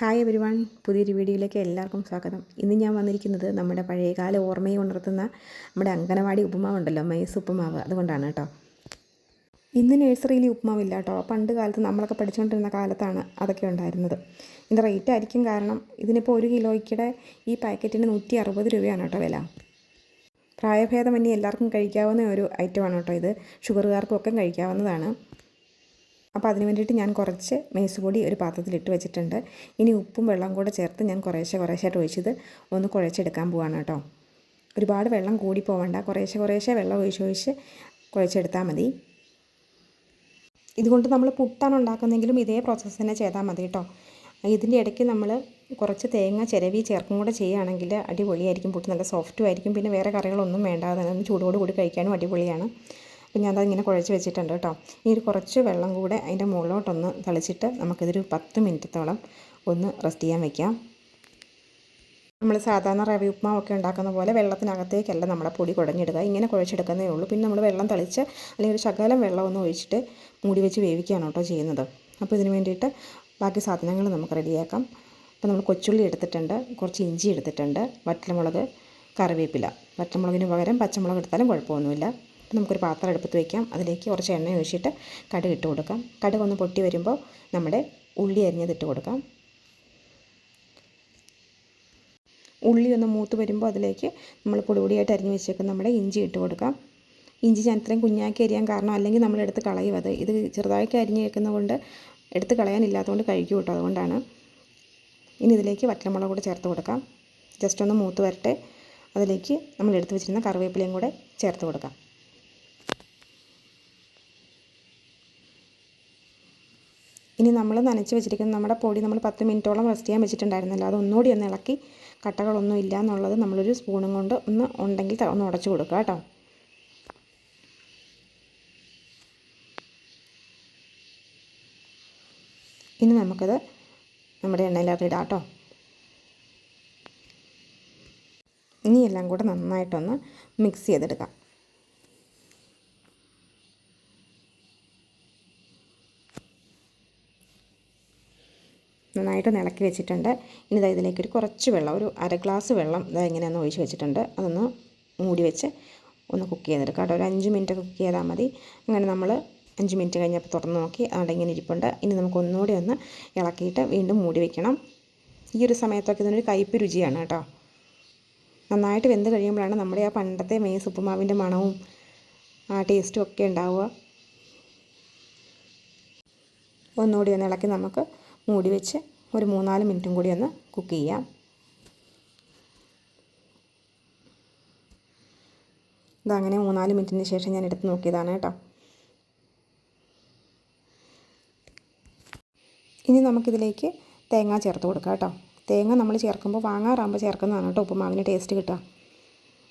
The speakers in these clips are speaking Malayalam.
ഹായ് എവരിവൺ പുതിയൊരു വീഡിയോയിലേക്ക് എല്ലാവർക്കും സ്വാഗതം. ഇന്ന് ഞാൻ വന്നിരിക്കുന്നത് നമ്മുടെ പഴയകാല ഓർമ്മയെ ഉണർത്തുന്ന നമ്മുടെ അങ്കനവാടി ഉപ്പുമാവുണ്ടല്ലോ മൈസ് ഉപ്പുമാവ്. അതുകൊണ്ടാണ് കേട്ടോ. ഇന്ന് നഴ്സറിയിൽ ഉപ്പുമാവില്ല കേട്ടോ. പണ്ട് കാലത്ത് നമ്മളൊക്കെ പഠിച്ചുകൊണ്ടിരുന്ന കാലത്താണ് അതൊക്കെ ഉണ്ടായിരുന്നത്. ഇതിന്റെ റേറ്റ് ആയിരിക്കും കാരണം ഇതിനിപ്പോൾ ഒരു കിലോയ്ക്കിടെ ഈ പാക്കറ്റിന് നൂറ്റി അറുപത് രൂപയാണ് കേട്ടോ വില. പ്രായഭേദമന്യേ എല്ലാവർക്കും കഴിക്കാവുന്ന ഒരു ഐറ്റമാണ് കേട്ടോ ഇത്. ഷുഗറുകാർക്കും ഒക്കെ കഴിക്കാവുന്നതാണ്. അപ്പോൾ അതിന് വേണ്ടിയിട്ട് ഞാൻ കുറച്ച് മേസുപൊടി ഒരു പാത്രത്തിലിട്ട് വെച്ചിട്ടുണ്ട്. ഇനി ഉപ്പും വെള്ളം കൂടെ ചേർത്ത് ഞാൻ കുറേശ്ശെ കുറേശ്ശായിട്ട് ഒഴിച്ചത് ഒന്ന് കുഴച്ചെടുക്കാൻ പോവാണ് കേട്ടോ. ഒരുപാട് വെള്ളം കൂടി പോവണ്ട. കുറേശ്ശെ കുറേശ്ശെ വെള്ളം ഒഴിച്ച് ഒഴിച്ച് കുഴച്ചെടുത്താൽ മതി. ഇതുകൊണ്ട് നമ്മൾ പുട്ടാണ് ഉണ്ടാക്കുന്നതെങ്കിലും ഇതേ പ്രോസസ്സ് തന്നെ ചെയ്താൽ മതി കേട്ടോ. ഇതിന്റെ ഇടയ്ക്ക് നമ്മൾ കുറച്ച് തേങ്ങ ചിരവി ചേർക്കും കൂടെ ചെയ്യുകയാണെങ്കിൽ അടിപൊളിയായിരിക്കും. പുട്ട് നല്ല സോഫ്റ്റും ആയിരിക്കും. പിന്നെ വേറെ കറികളൊന്നും വേണ്ട ചൂടോട് കൂടി കഴിക്കാനും അടിപൊളിയാണ്. അപ്പം ഞാനത് ഇങ്ങനെ കുഴച്ച് വെച്ചിട്ടുണ്ട് കേട്ടോ. ഈ ഒരു കുറച്ച് വെള്ളം കൂടെ അതിന്റെ മുകളിലോട്ടൊന്ന് തളിച്ചിട്ട് നമുക്കിതൊരു പത്ത് മിനിറ്റത്തോളം ഒന്ന് റെസ്റ്റ് ചെയ്യാൻ വെക്കാം. നമ്മൾ സാധാരണ റവി ഉപ്മാവൊക്കെ ഉണ്ടാക്കുന്ന പോലെ വെള്ളത്തിനകത്തേക്കല്ല നമ്മുടെ പൊടി കുഴഞ്ഞിടുക ഇങ്ങനെ കുഴച്ചെടുക്കുന്നേ ഉള്ളൂ. പിന്നെ നമ്മൾ വെള്ളം തളിച്ച് അല്ലെങ്കിൽ ഒരു ശകലം വെള്ളം ഒന്ന് ഒഴിച്ചിട്ട് മൂടി വെച്ച് വേവിക്കുകയാണ് കേട്ടോ ചെയ്യുന്നത്. അപ്പോൾ ഇതിന് വേണ്ടിയിട്ട് ബാക്കി സാധനങ്ങൾ നമുക്ക് റെഡിയാക്കാം. അപ്പോൾ നമ്മൾ കൊച്ചുള്ളി എടുത്തിട്ടുണ്ട് കുറച്ച് ഇഞ്ചി എടുത്തിട്ടുണ്ട് വറ്റൽമുളക് കറിവേപ്പില. വറ്റൽമുളകിന് പകരം പച്ചമുളക് എടുത്താലും കുഴപ്പമൊന്നുമില്ല. നമുക്കൊരു പാത്രം എടുപ്പത്ത് വയ്ക്കാം അതിലേക്ക് കുറച്ച് എണ്ണ ഒഴിച്ചിട്ട് കടുക് ഇട്ട് കൊടുക്കാം. കടുക് ഒന്ന് പൊട്ടി വരുമ്പോൾ നമ്മുടെ ഉള്ളി അരിഞ്ഞത് ഇട്ട് കൊടുക്കാം. ഉള്ളി ഒന്ന് മൂത്ത് വരുമ്പോൾ അതിലേക്ക് നമ്മൾ പൊടിപൊടിയായിട്ട് അരിഞ്ഞ് വെച്ചേക്കുന്ന നമ്മുടെ ഇഞ്ചി ഇട്ട് കൊടുക്കാം. ഇഞ്ചി ഞാൻ ഇത്രയും കുഞ്ഞാക്കി അരിയാൻ കാരണം അല്ലെങ്കിൽ നമ്മൾ എടുത്ത് കളയും. അത് ഇത് ചെറുതായിട്ട് അരിഞ്ഞ് വെക്കുന്നതുകൊണ്ട് എടുത്ത് കളയാനില്ലാത്തതുകൊണ്ട് കഴിക്കും കേട്ടോ. അതുകൊണ്ടാണ്. ഇനി ഇതിലേക്ക് വറ്റമുളക് കൂടെ ചേർത്ത് കൊടുക്കാം. ജസ്റ്റ് ഒന്ന് മൂത്ത് വരട്ടെ. അതിലേക്ക് നമ്മൾ എടുത്ത് വെച്ചിരുന്ന കറിവേപ്പിലയും കൂടെ ചേർത്ത് കൊടുക്കാം. ഇനി നമ്മൾ നനച്ച് വെച്ചിരിക്കുന്ന നമ്മുടെ പൊടി നമ്മൾ പത്ത് മിനിറ്റോളം റെസ്റ്റ് ചെയ്യാൻ വെച്ചിട്ടുണ്ടായിരുന്നല്ലോ. അത് ഒന്നുകൂടി ഒന്ന് ഇളക്കി കട്ടകളൊന്നും ഇല്ല എന്നുള്ളത് നമ്മളൊരു സ്പൂണും കൊണ്ട് ഒന്ന് ഉണ്ടെങ്കിൽ ഒന്ന് ഉടച്ചു കൊടുക്കുക കേട്ടോ. ഇനി നമുക്കത് നമ്മുടെ എണ്ണയിലകത്ത് ഇടാം കേട്ടോ. ഇനി എല്ലാം കൂടെ നന്നായിട്ടൊന്ന് മിക്സ് ചെയ്തെടുക്കാം. നന്നായിട്ട് ഇളക്കി വെച്ചിട്ടുണ്ട്. ഇനി ഇതാ ഇതിലേക്ക് ഒരു കുറച്ച് വെള്ളം ഒരു അര ഗ്ലാസ് വെള്ളം ഇതാ ഇങ്ങനെയൊന്ന് ഒഴിച്ച് വെച്ചിട്ടുണ്ട്. അതൊന്ന് മൂടി വെച്ച് ഒന്ന് കുക്ക് ചെയ്തെടുക്കാം കേട്ടോ. ഒരു അഞ്ച് മിനിറ്റ് കുക്ക് ചെയ്താൽ മതി. അങ്ങനെ നമ്മൾ അഞ്ച് മിനിറ്റ് കഴിഞ്ഞപ്പോൾ തുറന്ന് നോക്കി. അതുകൊണ്ട് ഇങ്ങനെ ഇരിപ്പുണ്ട്. ഇനി നമുക്ക് ഒന്നുകൂടി ഒന്ന് ഇളക്കിയിട്ട് വീണ്ടും മൂടി വെക്കണം. ഈ ഒരു സമയത്തൊക്കെ ഇതിനൊരു കയ്പ്പ് രുചിയാണ് കേട്ടോ. നന്നായിട്ട് വെന്ത് കഴിയുമ്പോഴാണ് നമ്മുടെ ആ പണ്ടത്തെ മേസ് ഉപ്പുമാവിന്റെ മണവും ആ ടേസ്റ്റും ഒക്കെ ഉണ്ടാവുക. ഒന്നുകൂടി ഒന്ന് ഇളക്കി നമുക്ക് മൂടി വെച്ച് ഒരു മൂന്നാൽ മിനിറ്റും കൂടി ഒന്ന് കുക്ക് ചെയ്യാം. ഇതങ്ങനെ മൂന്നാൽ മിനിറ്റിന് ശേഷം ഞാൻ എടുത്ത് നോക്കിയതാണ് കേട്ടോ. ഇനി നമുക്കിതിലേക്ക് തേങ്ങ ചേർത്ത് കൊടുക്കാം കേട്ടോ. തേങ്ങ നമ്മൾ ചേർക്കുമ്പോൾ വാങ്ങാറാകുമ്പോൾ ചേർക്കുന്നതാണ് കേട്ടോ. ഉപ്പുമാവിന് ടേസ്റ്റ് കിട്ടുക.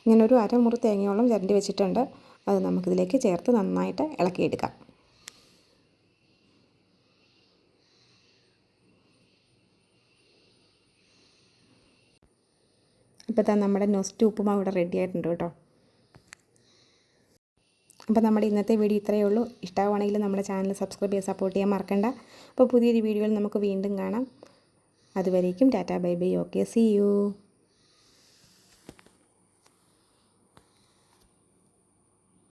ഇങ്ങനെ ഒരു അരമുറി തേങ്ങയോളം ചിരണ്ടി വെച്ചിട്ടുണ്ട്. അത് നമുക്കിതിലേക്ക് ചേർത്ത് നന്നായിട്ട് ഇളക്കിയെടുക്കാം. ഇപ്പോൾ തന്നെ നമ്മുടെ നൊസ്റ്റ് ഉപ്പുമാവ് ഇവിടെ റെഡി ആയിട്ടുണ്ട് കേട്ടോ. അപ്പോൾ നമ്മുടെ ഇന്നത്തെ വീഡിയോ ഇത്രയേ ഉള്ളൂ. ഇഷ്ടമാണെങ്കിൽ നമ്മുടെ ചാനൽ സബ്സ്ക്രൈബ് ചെയ്യാൻ സപ്പോർട്ട് ചെയ്യാൻ മറക്കണ്ട. അപ്പോൾ പുതിയൊരു വീഡിയോയിൽ നമുക്ക് വീണ്ടും കാണാം. അതുവരേക്കും tata bye bye okay. See you